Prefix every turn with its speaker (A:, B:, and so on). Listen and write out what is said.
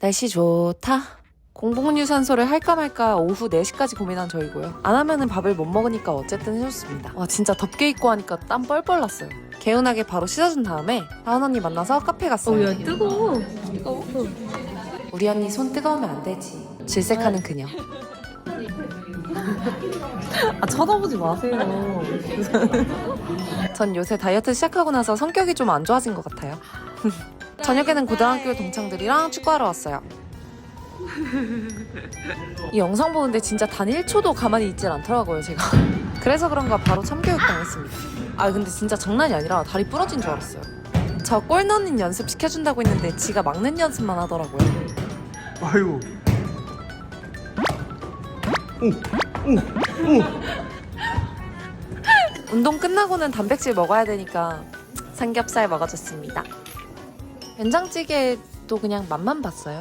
A: 날씨 좋다. 공복유산소를 할까 말까 오후 4시까지 고민한 저이고요. 안 하면은 밥을 못 먹으니까 어쨌든 해줬습니다. 와 진짜 덥게 입고 하니까 땀 뻘뻘 났어요. 개운하게 바로 씻어준 다음에 다은 언니 만나서 카페 갔어요.
B: 어야 뜨거워. 뜨거워.
A: 우리 언니 손 뜨거우면 안 되지. 질색하는 그녀.
B: 아 쳐다보지 마세요.
A: 전 요새 다이어트 시작하고 나서 성격이 좀 안 좋아진 것 같아요. 저녁에는 고등학교 동창들이랑 축구하러 왔어요. 이 영상 보는데 진짜 단 1초도 가만히 있질 않더라고요, 제가. 그래서 그런가 바로 참교육 당했습니다. 아, 근데 진짜 장난이 아니라 다리 부러진 줄 알았어요. 저 골 넣는 연습 시켜준다고 했는데 지가 막는 연습만 하더라고요.
C: 아유.
A: 운동 끝나고는 단백질 먹어야 되니까 삼겹살 먹어줬습니다. 된장찌개도 그냥 맛만 봤어요.